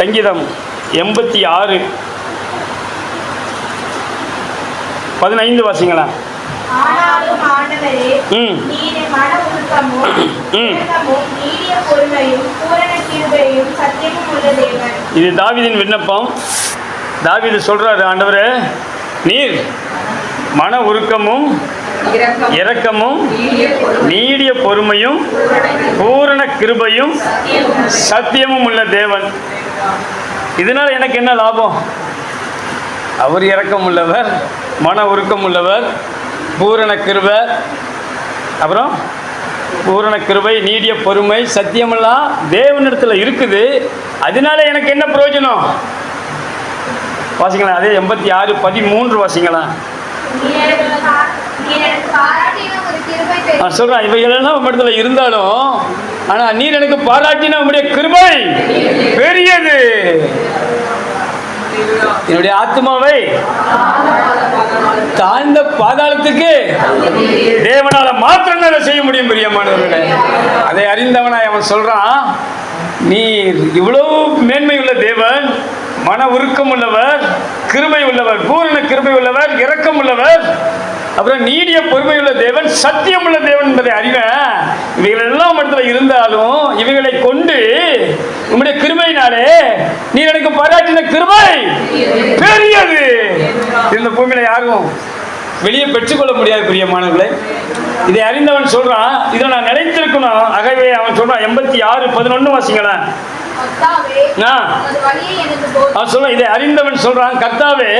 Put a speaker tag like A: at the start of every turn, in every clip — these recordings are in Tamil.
A: சங்கீதம் எண்பத்தி ஆறு. பதினைந்து வாசிங்களா? ம். ம். இது தாவீதின் விண்ணப்பம். தாவீது சொல்றாரு ஆண்டவரே நீர் மன உருக்கமும்
B: இரக்கம்
A: இரக்கமும்
B: நீடிய
A: பொறுமையும் பூரண கிருபையும் சத்தியமும் உள்ள தேவன். இதனால் எனக்கு என்ன லாபம்? அவர் இறக்கம் உள்ளவர் மன உருக்கம் உள்ளவர் பூரண கிருப அப்புறம் பூரண கிருபை நீடிய பொறுமை சத்தியமெல்லாம் தேவனிடத்தில் இருக்குது. அதனால எனக்கு என்ன பிரயோஜனம்? வாசிங்களா அதே எண்பத்தி ஆறு பதிமூன்று வாசிங்களா
C: நீர்
A: நான் சொல்கிறேன் இவைகளெல்லாம் உங்க இருந்தாலும் ஆனால் நீர் எனக்கு பாராட்டின உம்முடைய கிருபை பெரியது. என்னுடைய ஆத்மாவை தாழ்ந்த பாதாளத்துக்கு தேவனால மாத்திரம் அதை செய்ய முடியும் பிரியமானவர்களே அதை அறிந்தவனாய் அவன் சொல்றான் நீர் இவ்வளவு மேன்மை உள்ள தேவன் மன உருக்கம் உள்ளவர் கிருபை உள்ளவர் பூரண கிருபை உள்ளவர் இரக்கம் உள்ளவர் அப்புறம் நீடிய பொறுமை உள்ள தேவன் சத்தியம் உள்ள தேவன் என்பதை அறிவேன் இவைகள் எல்லாம் இடத்துல இருந்தாலும் இவைகளை கொண்டு உம்முடைய கிருமையினாலே நீ எனக்கு பாராட்டின கிருமை பெரியது. இந்த பூமியில யாரும் வெளியே பெற்றுக்கொள்ள முடியாது பிரியமானவர்களே. இதை அறிந்தவன் சொல்றான் இதை நான் நினைத்திருக்கணும். ஆகவே அவன் சொல்றான் எண்பத்தி ஆறு பதினொன்று வாசிங்களேன் சொல்றான் இதை அறிந்தவன் சொல்றான் கர்த்தாவே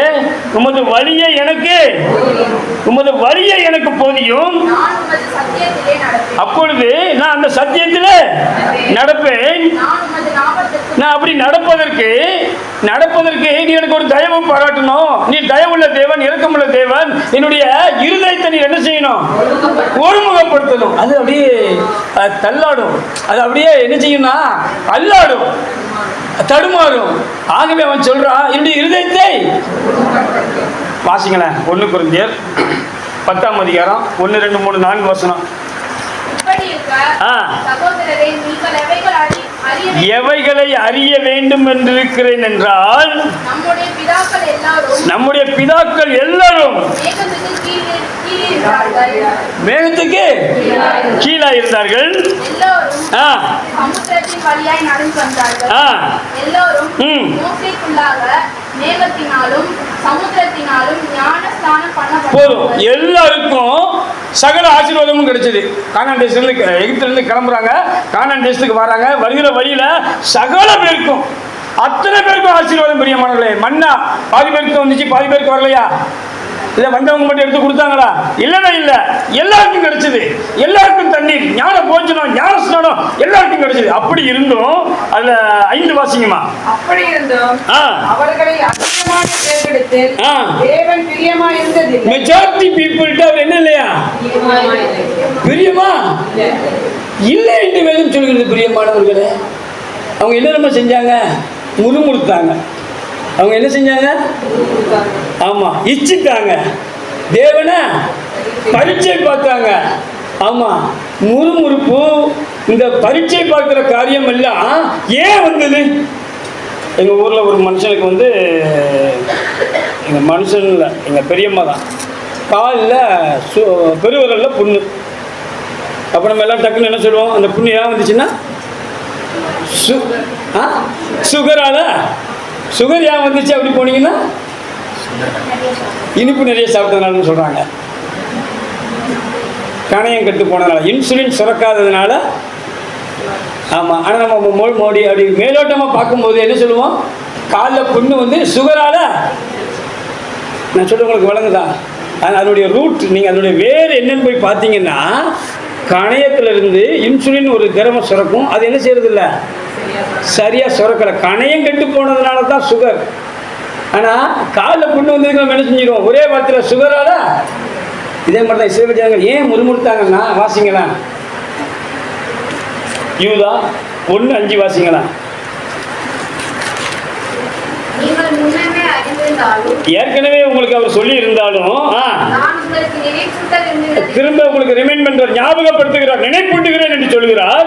A: உமது வழியை எனக்கு உமது வழியை எனக்கு போதியும். அப்பொழுது நான் அந்த சத்தியத்தில் நடப்பேன்.
C: நான்
A: அப்படி நடப்பதற்கு நடப்பதற்கு நீ எனக்கு ஒரு தயவு பாராட்டணும். நீ தயவுள்ள தேவன் இரக்கமுள்ள தேவன். என்னுடைய இருதயத்தை நீ என்ன செய்யணும்? ஒருமுகப்படுத்தணும். அது அப்படியே தள்ளாடும். அது அப்படியே என்ன செய்யும்னா அல்லாடும் தடுமாறும். ஆகவே அவன் சொல்றான் என்னுடைய இருதயத்தை வாசிங்களேன். ஒன்று குருந்தியர் பத்தாம் அதிகாரம். ஒன்று ரெண்டு மூணு நான்கு வசனம். ஆ.
C: எவைகள் அறி அறிய வேண்டும்?
A: என்றிருக்கிறேன் என்றால்
C: நம்முடைய பிதாக்கள் எல்லாரும் மேகத்துக்கு கீழே
A: இருந்தார்கள்.
C: எல்லோரும்
A: போதும். எல்லாருக்கும் சகல ஆசீர்வாதமும் கிடைச்சது. கானான் தேசத்துலேருந்து எகிப்திலேருந்து கிளம்புறாங்க. கானான் தேசத்துக்கு வராங்க. வருகிற வழியில சகல பேருக்கும் அத்தனை பேருக்கும் ஆசீர்வாதம் பிரியமானவர்களே. மண்ணா பாதி பேருக்கு வந்துச்சு பாதி பேருக்கு வரலையா? இதை வந்தவங்க மட்டும் எடுத்து கொடுத்தாங்களா? இல்லவே இல்லை. எல்லாருக்கும் கிடைச்சது. எல்லாருக்கும் தண்ணீர் ஞான போஜனம் ஞான ஸ்நானம் எல்லாருக்கும் கிடைச்சது. அப்படி இருந்தும் அதுல ஐந்து வாசிங்கம்மா.
B: அப்படி இருந்தும் அவர்களை அதிகமாக தேர்ந்தெடுத்து. தேவன் பிரியமாயிருந்ததில்லை
A: மெஜாரிட்டி பீப்புள்கிட்ட அவர் என்ன இல்லையா? பிரியமா இல்லை. என்று வேதம் சொல்கிறது பிரியமானவர்களே. அவங்க என்ன நம்ம செஞ்சாங்க? முறுமுறுத்தாங்க அவங்க என்ன செஞ்சாங்க? ஆமாம் இச்சித்தாங்க தேவனை பரீட்சை பார்த்தாங்க. ஆமாம் முறுமுறுப்பு இந்த பரீட்சை பார்க்குற காரியம் எல்லாம் ஏன் வந்தது? எங்கள் ஊரில் ஒரு மனுஷனுக்கு வந்து எங்கள் மனுஷன் இல்லை எங்கள் பெரியம்மா தான். காலில் சு பெருவிரலில் புண்ணு. அப்போ நம்ம எல்லாம் டக்குன்னு என்ன சொல்லுவோம்? அந்த புண்ணு ஏன் வந்துச்சுன்னா சு ஆ? சுகரால சுகர் ஏன் வந்துச்சு அப்படி போனீங்கன்னா? இனிப்பு நிறைய சாப்பிட்டதுனாலன்னு சொல்கிறாங்க கணையம் கெட்டு போனதுனால. இன்சுலின் சுரக்காததுனால. ஆமாம் ஆனால் நம்ம மோ மோடி அப்படி மேலோட்டமாக பார்க்கும்போது என்ன சொல்லுவோம்? காலில் புண்ணு வந்து சுகரால் நான் சொல்ல உங்களுக்கு வழங்குதான் அதனுடைய ரூட் நீங்கள் அதனுடைய வேறு என்னன்னு போய் பார்த்தீங்கன்னா கணையத்துல இருந்து இன்சுலின் ஒரு திரவம் சுரக்கும். அது என்ன செய்யறதில்ல? சரியாக சுரக்கலை. கணையம் கெட்டு போனதுனால தான் சுகர் ஆனால் காலில் புண்ணு வந்ததுக்கு நம்ம என்ன செஞ்சிடுவோம் ஒரே வாரத்தில் சுகரால இதே மாதிரி தான் இஸ்ரேல் ஜனங்கள் ஏன் முறுமுறுத்தாங்கன்னா வாசிங்களா யூதா ஒன்று அஞ்சு வாசிங்களா ஏற்கனவே உங்களுக்கு அவர் சொல்லி இருந்தாலும் ஆ திரும்ப உங்களுக்கு ரிமைண்ட் பண்றார் ஞாபகப்படுத்துகிறார் நினைப்பூட்டுகிறேன் என்று சொல்கிறார்.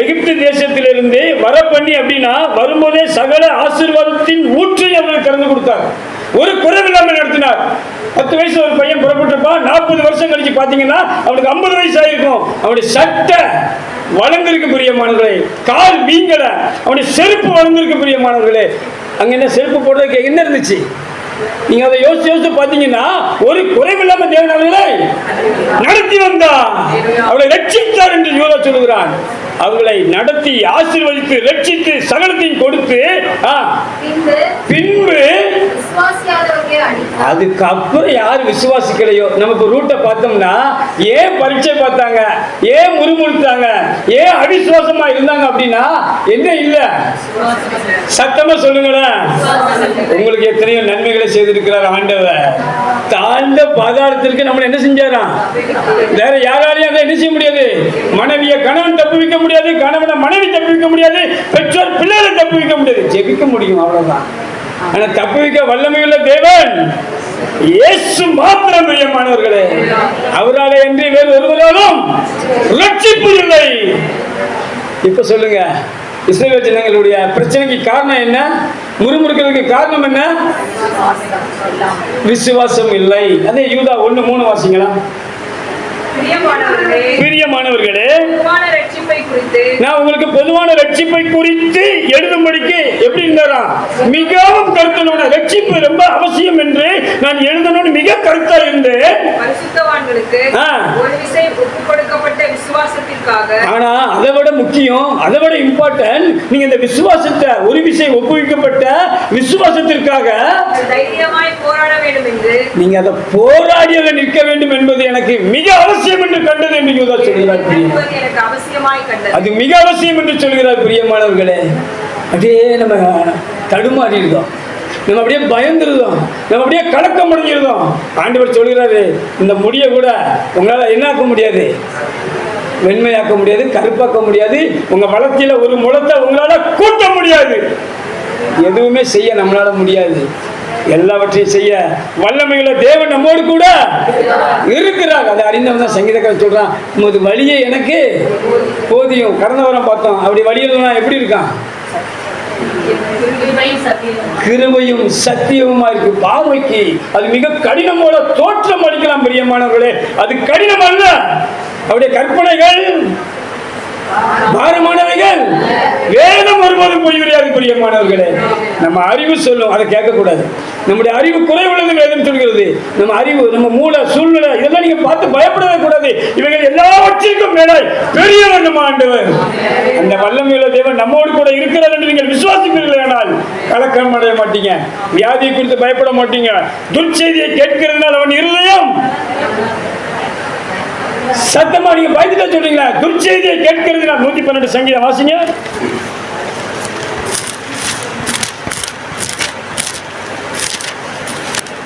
D: எகிப்து தேசத்திலிருந்து
A: வர பண்ணி அப்படின்னா வரும்போதே சகல ஆசீர்வாதத்தின் ஊற்றை அவர்களுக்கு திறந்து கொடுத்தார் ஒரு குறைவில்லாமல் நடத்தினார். பத்து வயசு ஒரு பையன் புறப்பட்டிருப்பான் நாற்பது வருஷம் கழிச்சு பார்த்தீங்கன்னா அவனுக்கு ஐம்பது வயசு ஆயிருக்கும். அவனுடைய சட்டை வளர்ந்திருக்கு பிரியமானவர்களே கால் வீங்கல அவனுடைய செருப்பு வளர்ந்திருக்கு பிரியமானவர்களே அங்கே என்ன செருப்பு போடுறதுக்கு என்ன இருந்துச்சு? நீங்க அதை யோசிச்சு யோசிச்சு பார்த்தீங்கன்னா ஒரு குறைவில்லாம தேவன் அவர்களை நடத்தி வந்தார். அவளை ரட்சித்தார் என்று யூதா சொல்லுகிறான் அவங்களை நடத்தி ஆசீர்வதித்து ரட்சித்து சகலத்தையும் கொடுத்து
D: பின்பு
A: அதுக்கப்புறம் யார் விசுவாசிக்கலையோ? நமக்கு ரூட்டை பார்த்தோம்னா ஏன் பரீட்சை பார்த்தாங்க? ஏன் முறுமுறுத்தாங்க? ஏன் அவிசுவாசமா இருந்தாங்க அப்படின்னா என்ன இல்ல? சத்தமா சொல்லுங்களேன். உங்களுக்கு எத்தனையோ நன்மைகளை செய்திருக்கிறார் ஆண்டவர். தாழ்ந்த பாதாளத்திற்கு நம்மளை என்ன செஞ்சாராம்? வேற அதை என்ன செய்ய முடியாது? மனைவியை கணவன் தப்பு வைக்க முடியாது கணவனை மனைவி தப்பு வைக்க முடியாது பெற்றோர் பிள்ளைகளை தப்பு வைக்க முடியாது. ஜெபிக்க முடியும் அவ்வளவுதான். ஆனா தப்பு வைக்க வல்லமையுள்ள தேவன் இயேசு மாத்திரம் பிரியமானவர்களே. அவராலே என்று வேறு ஒருவராலும் ரட்சிப்பு இல்லை. இப்ப சொல்லுங்க இஸ்ரேல் ஜனங்களுடைய பிரச்சனைக்கு காரணம் என்ன? முறுமுறுக்கிறதுக்கு காரணம் என்ன? விசுவாசம் இல்லை. அதே யூதா ஒன்று மூணு வாசிங்களா
B: பிரியமானவர்களே
A: நான் உங்களுக்கு பொதுவான ரட்சிப்பை குறித்து எழுதும்படிக்கு எப்படி இருந்தாராம் மிகவும் கருத்தனோட ரட்சிப்பு ரொம்ப அவசியம் என்று நான் எழுதணும்னு மிக கருத்தா
B: விசை விசுவாசத்திற்காக
A: ஆனா அதை விட முக்கியம் அதை விட இம்பார்ட்டன்ட் நீங்க இந்த விசுவாசத்தை ஒரு விஷயம் ஒப்புவிக்கப்பட்ட விசுவாசத்திற்காக நீங்க அதை போராடியதை நிற்க வேண்டும் என்பது எனக்கு மிக அவசியம் என்று கண்டது என்று சொல்கிறார் அது மிக அவசியம் என்று சொல்கிறார் பிரியமானவர்களே. அப்படியே நம்ம தடுமாறி இருக்கோம் நம்ம அப்படியே பயந்துருதோம். நம்ம அப்படியே கலக்கம் அடைஞ்சிருந்தோம் ஆண்டவர் சொல்கிறாரு இந்த முடியை கூட உங்களால் என்ன ஆக்க முடியாது? வெண்மையாக்க முடியாது கருப்பாக்க முடியாது. உங்கள் வளர்ச்சியில் ஒரு முளத்தை உங்களால் கூட்ட முடியாது. எதுவுமே செய்ய நம்மளால முடியாது. எல்லாவற்றையும் செய்ய வல்லமையுள்ள தேவன் நம்மோடு கூட இருக்கிறார். அதை அறிந்தவன் தான் சங்கீதக்காரன் சொல்கிறான் உமது வழியே எனக்கு போதியும். கடந்த வாரம் பார்த்தோம் அப்படி வழியில் எப்படி இருக்கான்? கிருபையும் சத்தியமுமா இருக்கு. பார்வைக்கு அது மிக கடினம் தோற்றம் அளிக்கலாம் பிரியமானவர்களே. அது கடினம் அல்ல. அவருடைய கற்பனைகள் பாரமானவைகள் வேதம் ஒருபோதும் போய் விடையாது பிரியமானவர்களே. நம்ம அறிவு சொல்லும் அதை கேட்கக்கூடாது. நம்முடைய அறிவு குறைவுள்ளது வேதம் சொல்கிறது. நம்ம அறிவு நம்ம மூல சூழ்நிலை இதெல்லாம் நீங்க பார்த்து பயப்படவே கூடாது. இவைகள் எல்லாவற்றிற்கும் மேலாய் பெரியவர் நம்ம ஆண்டவர். அந்த வல்லமையுள்ள தேவன் நம்மோடு கூட இருக்கிறார் என்று நீங்கள் கலக்கம் அடைய மாட்டீங்க. வியாதியை குறித்து பயப்பட மாட்டீங்க. துர்ச்செய்தியை கேட்கிறதுனால் அவன் இருதயம். சத்தமா நீங்க பயந்துட்டா சொல்றீங்களா. துர்ச்செய்தியை கேட்கிறது நான் நூத்தி பன்னெண்டு சங்கீதம் வாசிங்க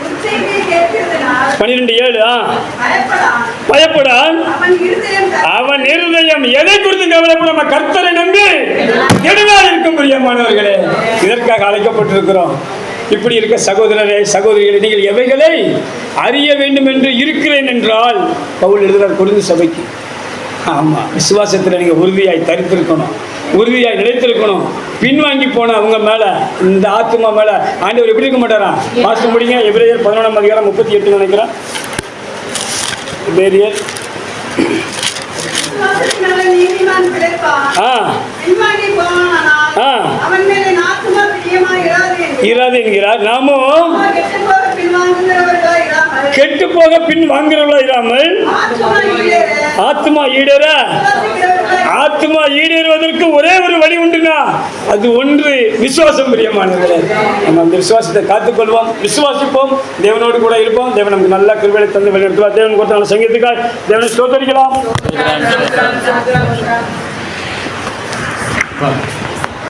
E: உச்சையை கேட்கிறதுனால்
A: பன்னிரெண்டு ஏழு ஆ?
E: பயப்படான் அவன் இருதயம்
A: எதை குறித்து கவலைப்படாம கர்த்தரை நம்பி நெடுநாள் இருக்கும் பிரியமானவர்களே. இதற்காக அழைக்கப்பட்டிருக்கிறோம். இப்படி இருக்க சகோதரரே சகோதரிகளே நீங்கள் எவைகளை அறிய வேண்டும் என்று இருக்கிறேன் என்றால் பவுல் எழுதுகிறார் கொழுந்து சபைக்கு. ஆமாம் விசுவாசத்தில் நீங்கள் உறுதியாய் தரித்திருக்கணும். உறுதியாய் நிலைத்திருக்கணும். பின்வாங்கி போன அவங்க மேலே இந்த ஆத்மா மேலே ஆண்டவர் எப்படி இருக்க மாட்டாரா? மாஸ்டர் முடிங்க. எபிரேயர் பதினொன்றாம் அதிகாரம் முப்பத்தி எட்டு நினைக்கிறேன். எபிரேயர். ஆ.
E: இராது
A: என்கிறார். நாமும்
E: கெட்டு போக
A: பின் வாங்குறவர்களா இராமல்? ஆத்மா ஈடேற. ஆத்மா ஈடேறுவதற்கு ஒரே ஒரு வழி உண்டுனா அது ஒன்று விசுவாசம் பிரியமானவர்களே. நம்ம அந்த விசுவாசத்தை காத்துக்கொள்வோம் விசுவாசிப்போம் தேவனோடு கூட இருப்போம். தேவன் நமக்கு நல்ல கிருபையை தந்து வழிநடத்துவார். தேவன் கொடுத்த சங்கீத்துக்கா தேவனை ஸ்தோத்தரிக்கலாம்.
B: சமுத்திரம்,